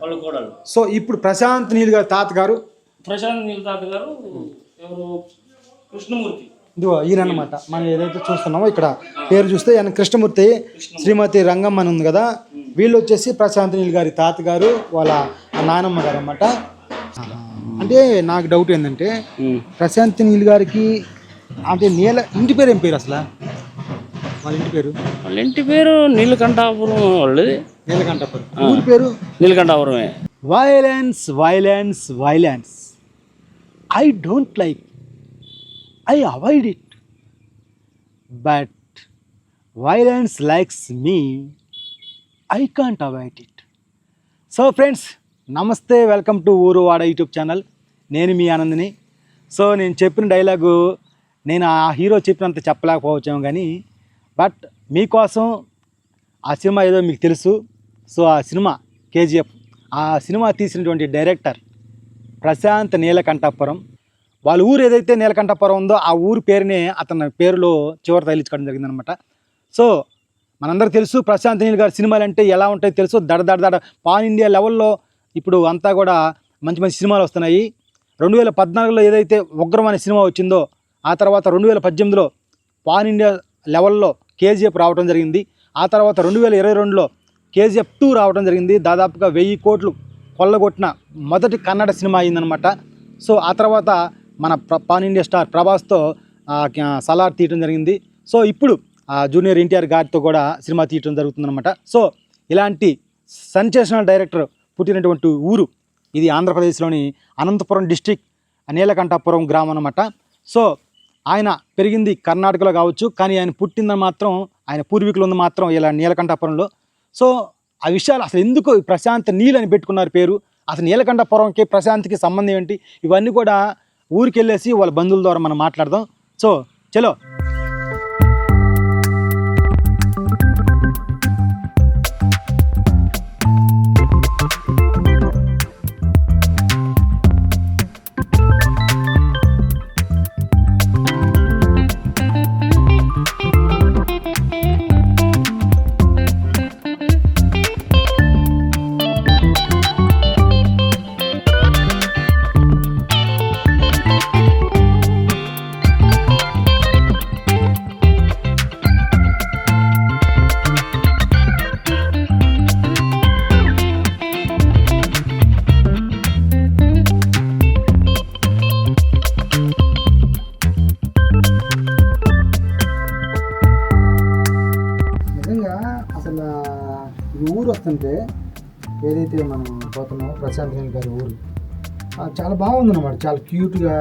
వాళ్ళ కోడలు సో ఇప్పుడు ప్రశాంత్ నీల్ గారి తాతగారు? ప్రశాంత్ నీల్ తాత గారు ఎవరు? కృష్ణమూర్తి. ఇదిగో ఈయన అనమాట మనం ఏదైతే చూస్తున్నామో ఇక్కడ పేరు చూస్తే ఆయన కృష్ణమూర్తి శ్రీమతి రంగమ్మ అని ఉంది కదా. వీళ్ళు వచ్చేసి ప్రశాంత్ నీల్ గారి తాతగారు వాళ్ళ నానమ్మ గారు అనమాట అంటే నాకు డౌట్ ఏంటంటే ప్రశాంత్ నీల్ గారికి అంటే నీల ఇంటి పేరు ఏం పేరు అసలు? వాళ్ళ ఇంటి పేరు? వాళ్ళ ఇంటి పేరు నీలకంఠాపురం వాళ్ళది. నీలకంఠపురం. ఊరి పేరు? నీలకంఠాపురమే. Violence violence violence I don't like I avoid it but violence likes me I can't avoid it so friends నమస్తే welcome to Ooru Vaada YouTube channel నేను మీ ఆనందిని. సో నేను చెప్పిన డైలాగు నేను ఆ హీరో చెప్పినంత చెప్పలేకపోవచ్చాము కానీ బట్ మీకోసం ఆ సినిమా ఏదో మీకు తెలుసు. సో ఆ సినిమా కేజీఎఫ్. ఆ సినిమా తీసినటువంటి డైరెక్టర్ ప్రశాంత్ నీలకంఠపురం. వాళ్ళ ఊరు ఏదైతే నీలకంఠపురం ఉందో ఆ ఊరు పేరునే అతని పేరులో చివరి తగిలించుకోవడం జరిగిందనమాట సో మనందరూ తెలుసు ప్రశాంత్ నీల్ గారి సినిమాలు అంటే ఎలా ఉంటాయో తెలుసు. దడ దడ దడ పాన్ ఇండియా లెవెల్లో ఇప్పుడు అంతా కూడా మంచి మంచి సినిమాలు వస్తున్నాయి. రెండు వేల పద్నాలుగులో ఏదైతే ఉగ్రం అనే సినిమా వచ్చిందో ఆ తర్వాత రెండు వేల పద్దెనిమిదిలో పాన్ ఇండియా లెవెల్లో కేజీఎఫ్ రావడం జరిగింది. ఆ తర్వాత రెండు వేల ఇరవై రెండులో కేజీఎఫ్ టూ రావడం జరిగింది. దాదాపుగా వెయ్యి కోట్లు కొల్లగొట్టిన మొదటి కన్నడ సినిమా అయిందనమాట సో ఆ తర్వాత మన పాన్ ఇండియా స్టార్ ప్రభాస్తో సలార్ తీయటం జరిగింది. సో ఇప్పుడు ఆ, జూనియర్ ఎన్టీఆర్ గారితో కూడా సినిమా తీయటం జరుగుతుందన్నమాట. సో ఇలాంటి సెన్సేషనల్ డైరెక్టర్ పుట్టినటువంటి ఊరు ఇది ఆంధ్రప్రదేశ్లోని అనంతపురం డిస్టిక్ నీలకంఠాపురం గ్రామం అనమాట సో ఆయన పెరిగింది కర్ణాటకలో కావచ్చు కానీ ఆయన పుట్టిందని మాత్రం ఆయన పూర్వీకులు ఉంది మాత్రం ఇలా నీలకంఠపురంలో. సో ఆ విషయాలు అసలు ఎందుకు ప్రశాంత్ నీల్ అని పెట్టుకున్నారు పేరు? అసలు నీలకంఠపురంకి ప్రశాంత్కి సంబంధం ఏంటి? ఇవన్నీ కూడా ఊరికెళ్ళేసి వాళ్ళ బంధువుల ద్వారా మనం మాట్లాడదాం. సో చలో. ఈ ఏదైతే మనం పోతున్నామో ప్రశాంత్ రెడ్డి గారి ఊరు చాలా బాగుందన్నమాట. చాలా క్యూట్గా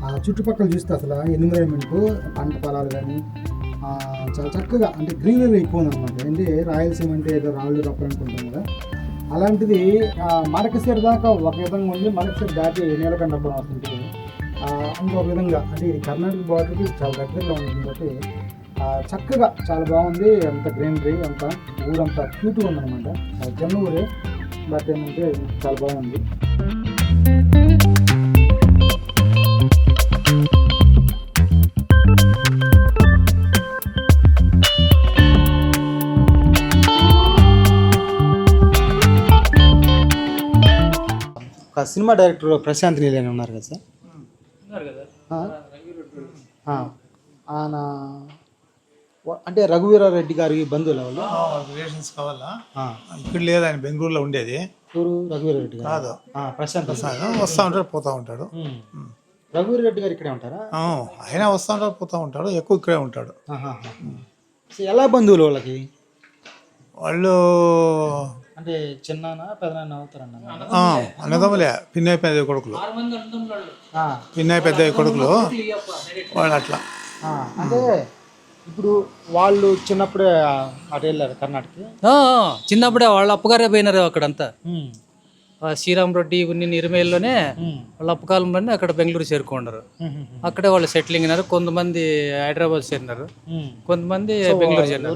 ఆ చుట్టుపక్కల చూస్తే అసలు ఎన్విరాన్మెంట్ పంట పొలాలు కానీ చాలా చక్కగా అంటే గ్రీనరీ ఎక్కువ ఉందన్నమాట అంటే రాయలసీమ అంటే ఏదో రాళ్ళు రప్పలు కదా. అలాంటిది ఆ, దాకా ఒక విధంగా ఉంది మడకశిర దాటి నీలకంఠపురం వస్తుంటే ఇంకొక విధంగా అంటే ఇది కర్ణాటక బార్డర్కి చాలా దగ్గరలో ఉంటుంది కాబట్టి చక్కగా చాలా బాగుంది. అంత గ్రీనరీ అంత ఊరంతా క్యూట్గా ఉందన్నమాట. చిన్న ఊరే బట్ ఏంటంటే చాలా బాగుంది. ఒక సినిమా డైరెక్టర్ ప్రశాంత్ నీల్ అని ఉన్నారు కదా సార్. ఆయన అంటే రఘువీరారెడ్డి గారి బంధువులు వాళ్ళు రిలేషన్స్ కావాలా. ఇక్కడ లేదు ఆయన బెంగళూరులో ఉండేది. ఎవరు? రఘువీరారెడ్డి గారు? కాదు. ఆ, ప్రశాంత్. ఆయన వస్తూ ఉంటాడు పోతూ ఉంటాడు. రఘువీరారెడ్డి గారు ఇక్కడే ఉంటారా? ఆ, ఆయన వస్తూ ఉంటాడు పోతూ ఉంటాడు ఎక్కువ ఇక్కడే ఉంటాడు. ఎలా బంధువులు వాళ్ళకి? వాళ్ళు అంటే చిన్నాన్న పెదనాన్న అవుతారన్న? అన్నదమ్ములే పిన్నయ్య పెద్ద కొడుకులు. ఆరు మంది అన్నదమ్ములు ఆ, పిన్నయ్య పెద్ద కొడుకులు. వాళ్ళు అట్లా. అంటే ఇప్పుడు వాళ్ళు చిన్నప్పుడే అటు వెళ్ళారు కర్ణాటకకి ఆ, చిన్నప్పుడే వాళ్ళ అప్పగారే పోయినారు అక్కడంతా. శ్రీరామ్ రెడ్డి ఇవన్నీ నిర్మేల్లోనే వాళ్ళ అప్పకాలం పని అక్కడ బెంగళూరు చేరుకున్నారు. అక్కడే వాళ్ళు సెటిలింగ్ అయినారు. కొంతమంది హైదరాబాద్ చేరినారు. కొంతమంది బెంగళూరు చేరినారు.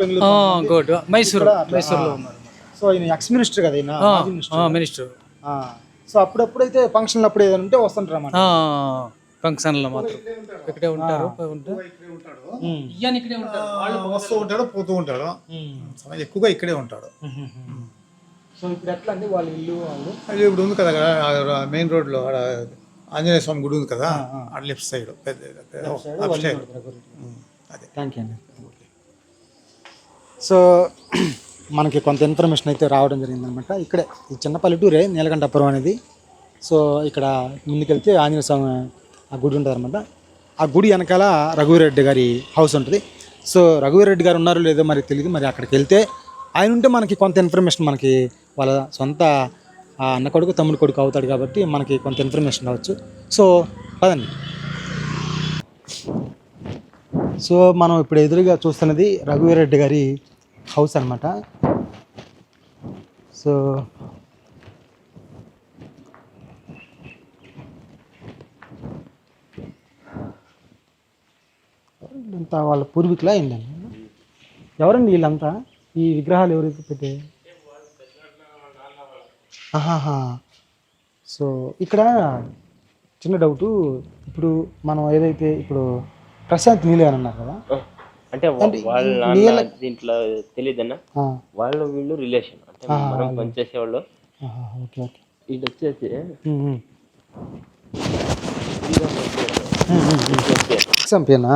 బెంగళూరు గుడ్. మైసూరు. మైసూరులో ఉన్నారు. సో ఈయన ఎక్స్ మినిస్టర్ కదా ఈయన? మినిస్టర్ సో అప్పుడప్పుడైతే ఫంక్షన్లు అప్పుడు ఏదైనా ఉంటే వస్తుంటారు ఫంక్షన్లో మాత్రం. ఇక్కడే ఉంటారు ఉంటే ఇయ్యాని ఇక్కడే ఉంటారు వాళ్ళు వస్తూ ఉంటాడు పోతూ ఉంటాడు. సమయం ఎక్కువగా ఇక్కడే ఉంటాడు. సో ఇప్పుడు ఎట్లా అండి వాళ్ళ ఇల్లు వాళ్ళు? అది ఇప్పుడు ఉంది కదా అక్కడ మెయిన్ రోడ్లో ఆడ ఆంజనేయ స్వామి గుడి ఉంది కదా ఆ లెఫ్ట్ సైడ్ పెద్ద అప్ సైడ్ అదే. థ్యాంక్ యూ అండి. సో మనకి కొంత ఇన్ఫర్మేషన్ అయితే రావడం జరిగిందనమాట. ఇక్కడే ఈ చిన్న పల్లెటూరే నీలకంఠపురం అనేది. సో ఇక్కడ ముందుకెళ్తే ఆంజనేయ స్వామి ఆ గుడి ఉంటుంది అనమాట ఆ గుడి వెనకాల రఘువీరెడ్డి గారి హౌస్ ఉంటుంది. సో రఘువీరెడ్డి గారు ఉన్నారో లేదో మరి తెలియదు మరి అక్కడికి వెళ్తే ఆయన ఉంటే మనకి కొంత ఇన్ఫర్మేషన్ మనకి వాళ్ళ సొంత ఆ అన్న కొడుకు తమ్ముడు కొడుకు అవుతాడు కాబట్టి మనకి కొంత ఇన్ఫర్మేషన్ రావచ్చు. సో పదండి. సో మనం ఇప్పుడు ఎదురుగా చూస్తున్నది రఘువీరెడ్డి గారి హౌస్ అనమాట సో వీళ్ళంతా వాళ్ళ పూర్వీకులా అయిందండి. ఎవరండి వీళ్ళంతా? ఈ విగ్రహాలు ఎవరైతే పెట్టే ఆహాహా. సో ఇక్కడ చిన్న డౌటు ఇప్పుడు మనం ఏదైతే ఇప్పుడు ప్రశాంత్ నీలే అని అన్నారు కదా? అంటే వాళ్ళ నాన్న దీంట్లో తెలియదన్నా? వాళ్ళు వీళ్ళు రిలేషన్ అంటే మనం పనిచేసే వాళ్ళు ఆహా, ఓకే వచ్చేసి. ఎగ్జాంపుల్నా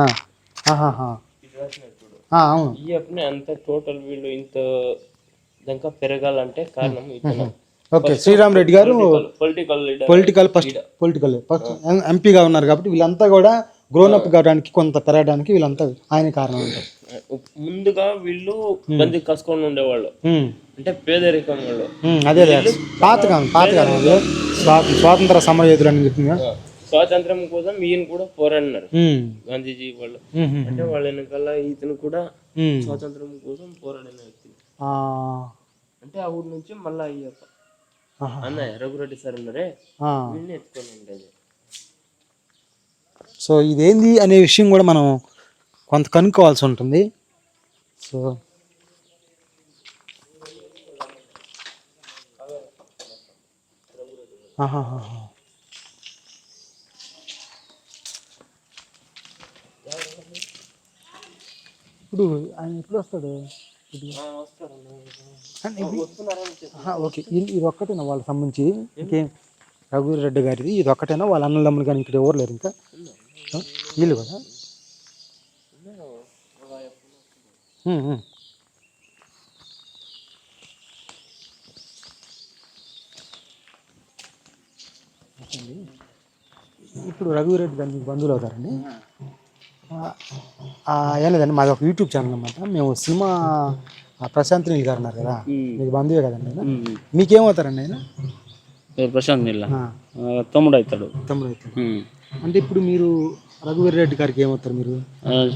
అవును. ఈ అంత టోటల్ వీళ్ళు ఇంత పెరగాలంటే కారణం ఇతను. ఓకే శ్రీరామ్ రెడ్డి గారు political political first political first ఎంపీగా ఉన్నారు కాబట్టి వీళ్ళంతా కూడా గ్రోన్ అప్ కావడానికి కొంత పెరగడానికి వీళ్ళంతా ఆయన కారణం ఉంటారు ముందుగా వీళ్ళు బంది కసుకొని ఉండేవాళ్ళు. అంటే పేదరికం వాళ్ళు. అదే అదే. పాతకాలం పాతకాలం. స్వాతంత్ర సమరయోధులు అని చెప్పింది. స్వాతంత్రం కోసం ఈయన కూడా పోరాడినారు. గాంధీజీ వాళ్ళు. అంటే వాళ్ళ వెనకాల ఇతను కూడా. స్వాతంత్రం కోసం పోరాడిన వ్యక్తి. అంటే ఆ ఊరు నుంచి మళ్ళా అయ్యాక. అన్నయ్య రఘురెడ్డి సార్ ఉన్నారే. వీళ్ళని ఎత్తుకొని ఉండేది. సో ఇదేంది అనే విషయం కూడా మనం కొంత కనుక్కోవాల్సి ఉంటుంది. సో. ఆహాహాహా. ఇప్పుడు ఆయన ఎప్పుడు వస్తాడు? ఓకే. ఇది ఒక్కటేనా వాళ్ళకి సంబంధించి? ఇంకేం? రఘువీర్ రెడ్డి గారిది. ఇది ఒక్కటేనా వాళ్ళ అన్నదమ్ములు కానీ ఇక్కడ ఎవరు లేరు ఇంకా? వీళ్ళు కదా. ఇప్పుడు రఘువీరెడ్డి గారు మీకు బంధువులు అవుతారండి. ఏం లేదండి మాది ఒక యూట్యూబ్ ఛానల్ అనమాట మేము సినిమా ప్రశాంత్ నీల్ గారు ఉన్నారు కదా మీకు బంధువే కదండి ఆయన? మీకేమవుతారండి ఆయన? ప్రశాంత్ నీళ్ళ తమ్ముడు అవుతాడు. తమ్ముడు అవుతారు అంటే ఇప్పుడు మీరు రఘువీర్ రెడ్డి గారికి ఏమవుతారు మీరు?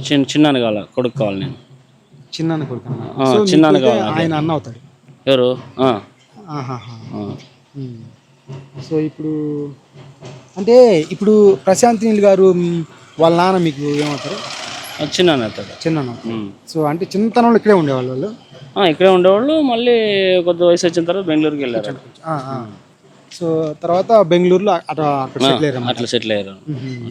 చిన్న చిన్నాన్న కావాలి? కొడుకు కావాలి నేను. చిన్నాన్న కొడుకు చిన్నాన్న కావాలి ఆయన అన్న అవుతాడు. ఎవరు. సో ఇప్పుడు అంటే ఇప్పుడు ప్రశాంత్ నీల్ గారు వాళ్ళ నాన్న మీకు ఏమవుతారు అవుతాడు. చిన్నాన్న. ఉమ్. సో అంటే చిన్నతనంలో ఇక్కడే ఉండేవాళ్ళు వాళ్ళు? ఆ, ఇక్కడే ఉండేవాళ్ళు. మళ్ళీ కొద్ది వయసు వచ్చిన తర్వాత బెంగళూరుకి వెళ్ళారు. ఆ, ఆ. సో తర్వాత బెంగళూరులో అటు అక్కడ సెటిల్ అయ్యారు అట్లా సెటిల్ అయ్యారు.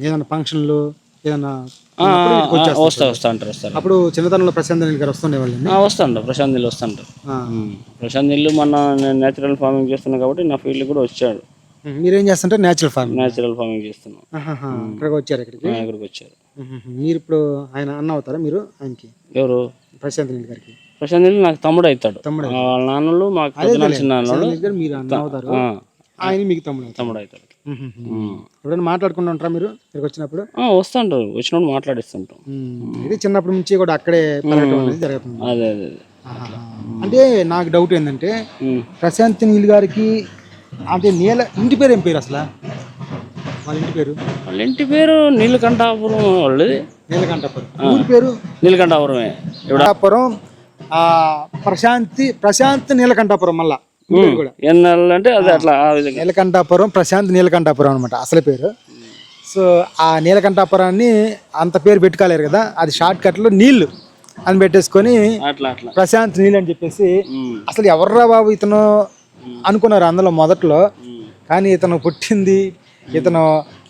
ఏదైనా ఫంక్షన్లు ఏదైనా ఆ, ఆ, వస్తా వస్తా అంటారు వస్తారు. అప్పుడు చిన్నతనంలో ప్రశాంత్ నీల్ గారు వస్తుండేవాళ్ళండి ఆ, వస్తాండ్రు ప్రశాంత్ నీళ్ళు. ఉమ్. ప్రశాంత్ నీళ్ళు మొన్న నేను నేచురల్ ఫార్మింగ్ చేస్తున్నా కాబట్టి నా ఫీల్డ్ కూడా వచ్చాడు. మీరేం చేస్తుంటే న్యాచురల్ ఫార్మింగ్ నేచురల్ ఫార్మింగ్ చేస్తున్నాం. ఇక్కడికి వచ్చారు ఇక్కడికి? దగ్గరకు వచ్చారు. మీరు ఇప్పుడు ఆయన అన్న అవుతారా మీరు? ఆయనకి? ఎవరు? ప్రశాంత్ నీల్ గారికి. ప్రశాంత్ నీళ్ళు నాకు తమ్ముడు అవుతాడు. తమ్ముడు వాళ్ళ నాన్నలు మాకు చిన్న నీల్ మీరు అన్న అవుతారు. ఆయన మీకు తమ్ముడు తమ్ముడు అవుతాడు. ఎప్పుడైనా మాట్లాడుకుంటూ ఉంటారా మీరు ఇక్కడికి వచ్చినప్పుడు? ఆ, వస్తాండ్రు వచ్చినప్పుడు మాట్లాడిస్తుంటాం. ఇది చిన్నప్పటి నుంచి కూడా అక్కడే జరుగుతుంది. అదే. అంటే నాకు డౌట్ ఏంటంటే. ప్రశాంత్ నీల్ గారికి అంటే నీల ఇంటి పేరు ఏం పేరు అసలు? వాళ్ళ ఇంటి పేరు? వాళ్ళ ఇంటి పేరు నీలకంఠాపురం వాళ్ళది. నీలకంఠపురం. ఊరి పేరు? నీలకంఠాపురమే. కంఠాపురం ఆ ప్రశాంతి ప్రశాంత్ నీలకంఠాపురం మళ్ళా. కూడా. ఎన్నాళ్ళు అంటే అదే అట్లా నీలకంఠాపురం ప్రశాంత్ నీలకంఠాపురం అనమాట అసలు పేరు. సో ఆ నీలకంఠాపురాన్ని అంత పేరు పెట్టుకోలేరు కదా అది షార్ట్ కట్లో నీళ్ళు అని పెట్టేసుకొని ప్రశాంత్ నీళ్ళు అని చెప్పేసి. అసలు ఎవర్రా బాబు ఇతను? అనుకున్నారు అందులో మొదట్లో. కానీ ఇతను పుట్టింది ఇతను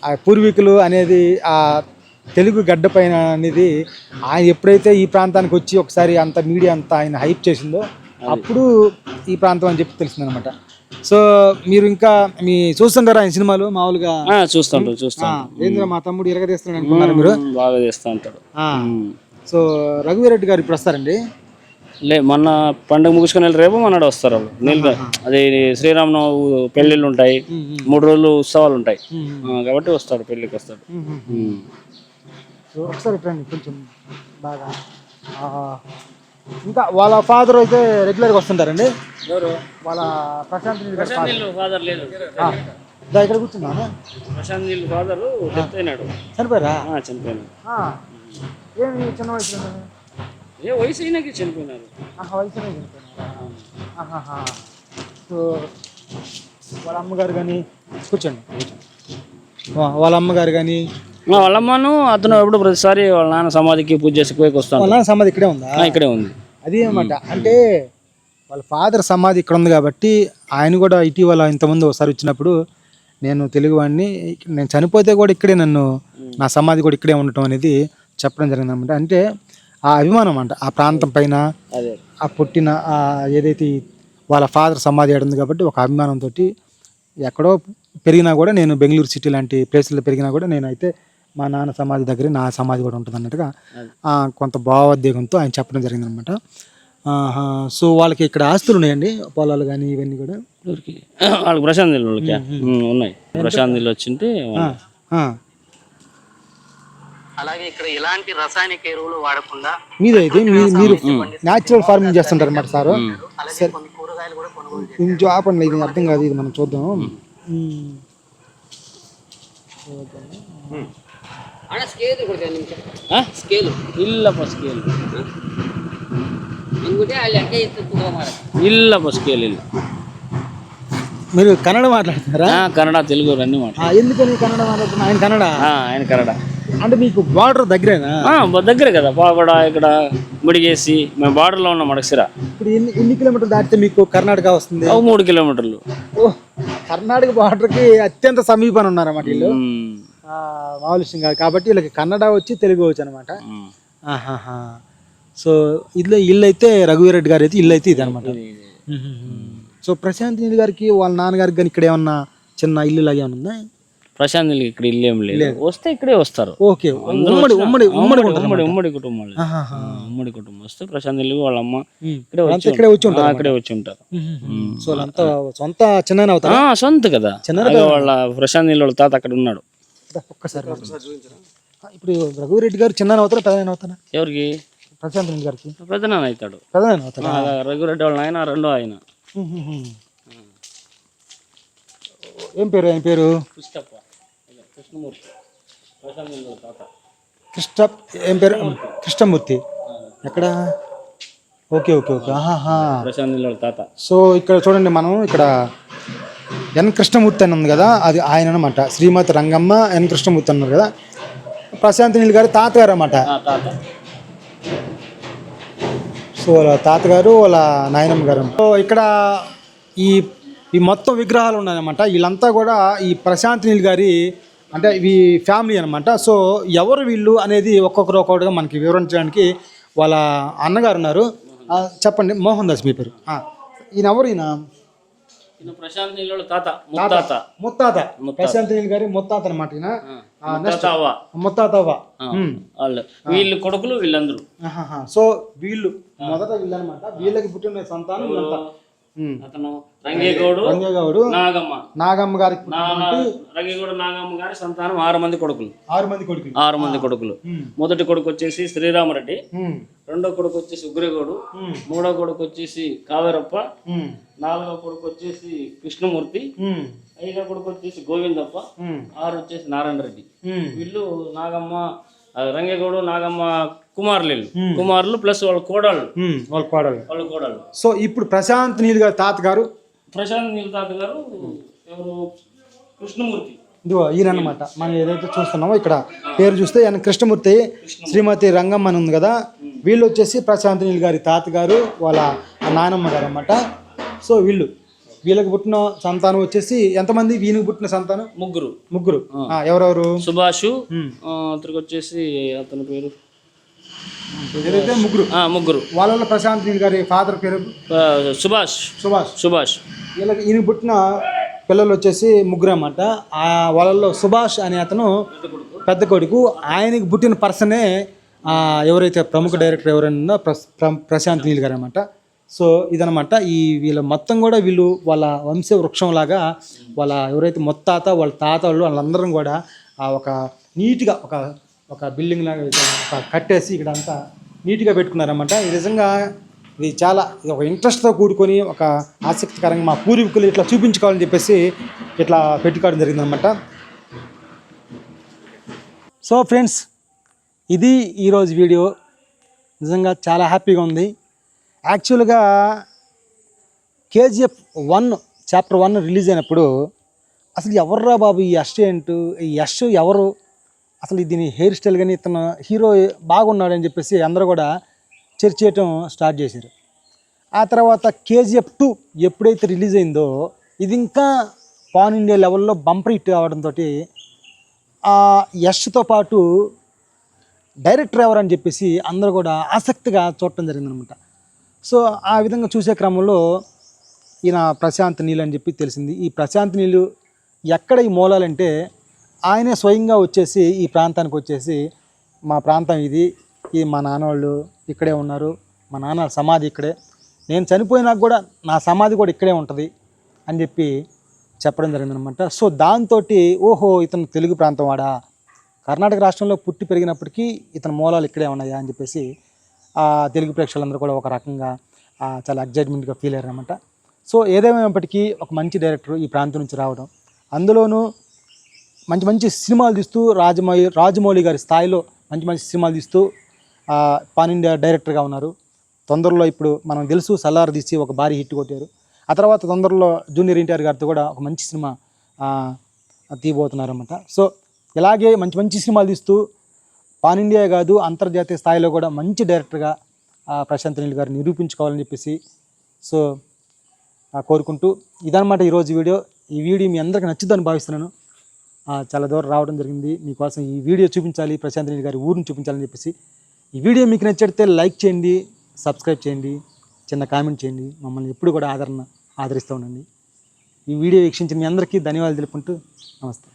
ఆ పూర్వీకులు అనేది ఆ తెలుగు గడ్డ పైన అనేది ఆయన ఎప్పుడైతే ఈ ప్రాంతానికి వచ్చి ఒకసారి అంత మీడియా అంతా ఆయన హైప్ చేసిందో అప్పుడు ఈ ప్రాంతం అని చెప్పి తెలిసిందనమాట. సో మీరు ఇంకా మీ చూస్తుంటారా ఆయన సినిమాలు మామూలుగా? ఆ, చూస్తుంటారు చూస్తాం ఏంద్ర మా తమ్ముడు ఇరగదీస్తున్నాడు అనుకున్నారు మీరు? బాగా చేస్తూ ఉంటాడు. సో రఘువీరెడ్డి గారు ఇప్పుడు వస్తారండి. లే మొన్న పండుగ ముగించుకుని వెళ్ళి రేపు మొన్నడు వస్తారు వాళ్ళు. నీళ్ళు అది శ్రీరామనవమి పెళ్ళిళ్ళు ఉంటాయి. మూడు రోజులు ఉత్సవాలు ఉంటాయి. కాబట్టి వస్తాడు పెళ్ళికి వస్తాడు ఒకసారి కొంచెం బాగా. ఇంకా వాళ్ళ ఫాదర్ అయితే రెగ్యులర్గా వస్తుంటారండి? వాళ్ళ ప్రశాంత్. ఫాదర్ లేదు. ఆ, దా ఇక్కడ కూర్చున్నాను ప్రశాంత్ నీళ్ళు ఫాదర్ ఏమి చిన్న వయసులో ఏ వయసు అయినాకి చనిపోయినారు. వయసులో. సో వాళ్ళ అమ్మగారు కానీ కూర్చోండి వాళ్ళ అమ్మగారు కానీ మా వాళ్ళమ్మను అతను ఎప్పుడు ప్రతిసారి వాళ్ళ నాన్న సమాధికి పూజ చేసి పోయి వస్తాను వాళ్ళ నాన్న సమాధి ఇక్కడే ఉందా? ఇక్కడే ఉంది. అది అనమాట అంటే వాళ్ళ ఫాదర్ సమాధి ఇక్కడ ఉంది కాబట్టి ఆయన కూడా ఇటీవల ఇంతకుముందు ఒకసారి వచ్చినప్పుడు నేను తెలుగువాడిని నేను చనిపోతే కూడా ఇక్కడే నన్ను నా సమాధి కూడా ఇక్కడే ఉండటం అనేది చెప్పడం జరిగింది అనమాట అంటే ఆ అభిమానం అంట ఆ ప్రాంతం పైన అదే. ఆ పుట్టిన ఆ ఏదైతే వాళ్ళ ఫాదర్ సమాధి ఆడ ఉంది కాబట్టి ఒక అభిమానంతో ఎక్కడో పెరిగినా కూడా నేను బెంగళూరు సిటీ లాంటి ప్లేసుల్లో పెరిగినా కూడా నేనైతే మా నాన్న సమాధి దగ్గర నా సమాధి కూడా ఉంటుంది అన్నట్టుగా ఆ, కొంత భావోద్వేగంతో ఆయన చెప్పడం జరిగిందనమాట సో వాళ్ళకి ఇక్కడ ఆస్తులు ఉన్నాయండి పొలాలు కానీ ఇవన్నీ కూడా? వాళ్ళకి ప్రశాంత్ నీళ్ళు ఉన్నాయి. ప్రశాంత్ నీళ్ళు వచ్చింటే అలాగే ఇక్కడ ఎలాంటి రసాయనిక ఎరువులు వాడకుండా మీరు అయితే మీరు న్యాచురల్ ఫార్మింగ్ చేస్తుంటారు అన్నమాట సార్. కూరగాయలు కూడా ఆపండి ఇది అర్థం కాదు ఇది మనం చూద్దాం. Scale scale. ఇల్లు. మీరు కన్నడ మాట్లాడుతున్నారా? కన్నడ తెలుగు అన్ని మాట్లాడుతున్నారు ఎందుకని కన్నడ మాట్లాడుతున్నారు? ఆయన కన్నడ? ఆయన కన్నడ. అంటే మీకు బార్డర్ దగ్గరేనా? దగ్గరే కదా. పాగడ ఇక్కడ ముడిగేసి మేము బార్డర్లో ఉన్నాం మడకసిర ఇప్పుడు ఎన్ని ఎన్ని కిలోమీటర్లు దాటితే మీకు కర్ణాటక వస్తుంది? ఓ మూడు కిలోమీటర్లు. ఓ కర్ణాటక బార్డర్కి అత్యంత సమీపం ఉన్నారన్నమాట వీళ్ళు. మామూలు విషయం కాదు. కాబట్టి వీళ్ళకి కన్నడ వచ్చి తెలుగు వచ్చు అనమాట సో ఇల్లు ఇల్లు అయితే రఘువీరెడ్డి గారు అయితే ఇల్లు అయితే ఇది అనమాట సో ప్రశాంత్ నీల్ గారికి వాళ్ళ నాన్నగారికి కానీ ఇక్కడ ఏమన్నా చిన్న ఇల్లు లాగా ఉందా? ప్రశాంత్ ఇక్కడ ఇల్లు ఏం లేదు. వస్తే ఇక్కడే వస్తారు. ఓకే. ఉమ్మడి ఉమ్మడి ఉమ్మడి ఉమ్మడి ఉమ్మడి కుటుంబాలు ఉమ్మడి కుటుంబం వస్తే ప్రశాంత్ నీళ్ళు వాళ్ళ అమ్మ. ఇక్కడే వచ్చి ఇక్కడే వచ్చి ఉంటారు. ఇక్కడే వచ్చి ఉంటారు. సో వాళ్ళంతా సొంత చిన్న అవుతారా? సొంత కదా. అదే వాళ్ళ ప్రశాంత్ నీళ్ళు వాళ్ళ తాత అక్కడ ఉన్నాడు. ఒక్కసారి ఇప్పుడు రఘువీరెడ్డి గారు చిన్న అవుతారా పెద్ద అవుతారా? ఎవరికి? ప్రశాంత్ నీల్ గారికి. పెద్దనాన్న అవుతాడు. పెద్ద అవుతారా? ఆ, రఘురెడ్డి వాళ్ళ ఆయన రెండో ఆయన. ఏం పేరు ఆయన పేరు? కృష్ణప్ప కృష్ణమూర్తి. ప్రశాంత్ నీళ్ళు వాళ్ళ తాత. కృష్ణ ఏం పేరు? కృష్ణమూర్తి. ఎక్కడ? Okay okay okay. ఆహాహా ప్రశాంత్ నీళ్ళు తాత. సో ఇక్కడ చూడండి మనం ఇక్కడ ఎన్ కృష్ణమూర్తి అని ఉంది కదా అది ఆయన అనమాట శ్రీమతి రంగమ్మ ఎన్ కృష్ణమూర్తి అన్నారు కదా. ప్రశాంత్ నీల్ గారి తాతగారు తాత. సో వాళ్ళ తాతగారు వాళ్ళ నాయనమ్మ గారు సో ఇక్కడ ఈ ఈ మొత్తం విగ్రహాలు ఉన్నాయన్నమాట. వీళ్ళంతా కూడా ఈ ప్రశాంత్ నీల్ గారి అంటే ఈ ఫ్యామిలీ అనమాట సో ఎవరు వీళ్ళు అనేది ఒక్కొక్కరు ఒక్కొక్కటిగా మనకి వివరించడానికి వాళ్ళ అన్నగారు ఉన్నారు. చెప్పండి మోహన్ దాస్ మీ పేరు. ఈయన ఎవరు ఈయన? ప్రశాంత్ నీళ్ళు తాత ముత్తాత. ముత్తాత. ప్రశాంత్ నీల్ గారి ముత్తాత అనమాట ఈయన. వాళ్ళు. వీళ్ళు కొడుకులు వీళ్ళందరూ. సో వీళ్ళు మొదట వీళ్ళు అనమాట వీళ్ళకి పుట్టిన సంతానం. అతను రంగేగౌడు రంగయ్యగౌడు నాగమ్మ. నాగమ్మ గారికి నా రంగేగౌడు నాగమ్మ గారి సంతానం ఆరు మంది కొడుకులు. ఆరు మంది కొడుకులు. ఆరు మంది కొడుకులు. మొదటి కొడుకు వచ్చేసి శ్రీరామరెడ్డి. రెండో కొడుకు వచ్చేసి ఉగ్రగౌడు. మూడో కొడుకు వచ్చేసి కావేరప్ప. నాలుగో కొడుకు వచ్చేసి కృష్ణమూర్తి. ఐదో కొడుకు వచ్చేసి గోవిందప్ప. ఆరు వచ్చేసి నారాయణ రెడ్డి. వీళ్ళు నాగమ్మ రంగేగౌడు నాగమ్మ కుమారులు. కుమారులు ప్లస్ వాళ్ళ కోడళ్ళు. ఉమ్. వాళ్ళ కోడలు వాళ్ళ కోడళ్ళు. సో ఇప్పుడు ప్రశాంత్ నీల్ గారి తాతగారు? ప్రశాంత్ నీల్ తాత గారు ఎవరు? కృష్ణమూర్తి. ఇదిగో ఈయన అనమాట మనం ఏదైతే చూస్తున్నామో ఇక్కడ పేరు చూస్తే ఆయన కృష్ణమూర్తి శ్రీమతి రంగమ్మ అని ఉంది కదా. వీళ్ళు వచ్చేసి ప్రశాంత్ నీల్ గారి తాతగారు వాళ్ళ నానమ్మ గారు అనమాట సో వీళ్ళు వీళ్ళకి పుట్టిన సంతానం వచ్చేసి ఎంతమంది? వీనికి పుట్టిన సంతానం? ముగ్గురు. ముగ్గురు. ఆ, ఎవరెవరు? సుభాష్. అతనికి వచ్చేసి అతని పేరు ముగ్గురు? ముగ్గురు. వాళ్ళలో ప్రశాంత్ నీల్ గారి ఫాదర్ పేరు? సుభాష్. సుభాష్. సుభాష్. వీళ్ళకి ఈయన పుట్టిన పిల్లలు వచ్చేసి ముగ్గురు అన్నమాట. ఆ వాళ్ళల్లో సుభాష్ అనే అతను పెద్ద కొడుకు. ఆయనకి పుట్టిన పర్సనే ఎవరైతే ప్రముఖ డైరెక్టర్ ఎవరైనా ప్రశాంత్ నీల్ గారు అనమాట సో ఇదనమాట ఈ వీళ్ళ మొత్తం కూడా వీళ్ళు వాళ్ళ వంశ వృక్షం లాగా వాళ్ళ ఎవరైతే మొత్తాత వాళ్ళ తాత వాళ్ళు వాళ్ళందరం కూడా ఆ ఒక నీట్గా ఒక ఒక బిల్డింగ్ లాగా ఒక కట్టేసి ఇక్కడ అంతా నీట్గా పెట్టుకున్నారన్నమాట. ఇది నిజంగా ఇది చాలా ఇది ఒక ఇంట్రెస్ట్తో కూడుకొని ఒక ఆసక్తికరంగా మా పూర్వీకులు ఇట్లా చూపించుకోవాలని చెప్పేసి ఇట్లా పెట్టుకోవడం జరిగిందనమాట సో ఫ్రెండ్స్ ఇది ఈరోజు వీడియో. నిజంగా చాలా హ్యాపీగా ఉంది. యాక్చువల్గా KGF one chapter one release అయినప్పుడు అసలు ఎవర్రా బాబు ఈ యష్ ఏంటు? ఈ యష్ ఎవరు? అసలు దీని హెయిర్ స్టైల్ కానీ ఇతను హీరో బాగున్నాడని చెప్పేసి అందరూ కూడా చర్చ చేయటం స్టార్ట్ చేశారు. ఆ తర్వాత కేజీఎఫ్ టూ ఎప్పుడైతే రిలీజ్ అయిందో ఇది ఇంకా పాన్ ఇండియా లెవెల్లో బంపర్ హిట్ అవడంతో ఆ యష్తో పాటు డైరెక్టర్ ఎవరని చెప్పేసి అందరూ కూడా ఆసక్తిగా చూడటం జరిగిందనమాట. సో ఆ విధంగా చూసే క్రమంలో ఈయన ప్రశాంత్ నీళ్ళు అని చెప్పి తెలిసింది. ఈ ప్రశాంత్ నీళ్ళు ఎక్కడ ఈ మూలాలంటే ఆయనే స్వయంగా వచ్చేసి ఈ ప్రాంతానికి వచ్చేసి మా ప్రాంతం ఇది ఈ మా నాన్న వాళ్ళు ఇక్కడే ఉన్నారు మా నాన్న సమాధి ఇక్కడే. నేను చనిపోయినాక కూడా నా సమాధి కూడా ఇక్కడే ఉంటుంది అని చెప్పి చెప్పడం జరిగిందనమాట సో దాంతో ఓహో ఇతను తెలుగు ప్రాంతం వాడా? కర్ణాటక రాష్ట్రంలో పుట్టి పెరిగినప్పటికీ ఇతని మూలాలు ఇక్కడే ఉన్నాయా? అని చెప్పేసి ఆ తెలుగు ప్రేక్షకులందరూ కూడా ఒక రకంగా చాలా ఎగ్జైట్మెంట్గా ఫీల్ అయ్యారనమాట సో ఏదేమైనప్పటికీ ఒక మంచి డైరెక్టర్ ఈ ప్రాంతం నుంచి రావడం. అందులోనూ మంచి మంచి సినిమాలు తీస్తూ రాజమౌళి రాజమౌళి గారి స్థాయిలో మంచి మంచి సినిమాలు తీస్తూ పాన్ ఇండియా డైరెక్టర్గా ఉన్నారు. తొందరలో ఇప్పుడు మనం తెలుసు సల్లార్ తీసి ఒక భారీ హిట్ కొట్టారు. ఆ తర్వాత తొందరలో జూనియర్ ఎన్టీఆర్ గారితో కూడా ఒక మంచి సినిమా తీయబోతున్నారన్నమాట. సో ఇలాగే మంచి మంచి సినిమాలు తీస్తూ పాన్ ఇండియా కాదు అంతర్జాతీయ స్థాయిలో కూడా మంచి డైరెక్టర్గా ప్రశాంత్ నీల్ గారు నిరూపించుకోవాలని చెప్పేసి సో కోరుకుంటూ ఇదనమాట ఈరోజు వీడియో. ఈ వీడియో మీ అందరికీ నచ్చుద్దని భావిస్తున్నాను. చాలా దూరం రావడం జరిగింది. మీకోసం ఈ వీడియో చూపించాలి. ప్రశాంత్ రెడ్డి గారి ఊరిని చూపించాలని చెప్పేసి ఈ వీడియో మీకు నచ్చితే లైక్ చేయండి సబ్స్క్రైబ్ చేయండి చిన్న కామెంట్ చేయండి. మమ్మల్ని ఎప్పుడు కూడా ఆదరణ ఆదరిస్తూ ఉండండి. ఈ వీడియో వీక్షించిన మీ అందరికీ ధన్యవాదాలు తెలుపుకుంటూ నమస్తే.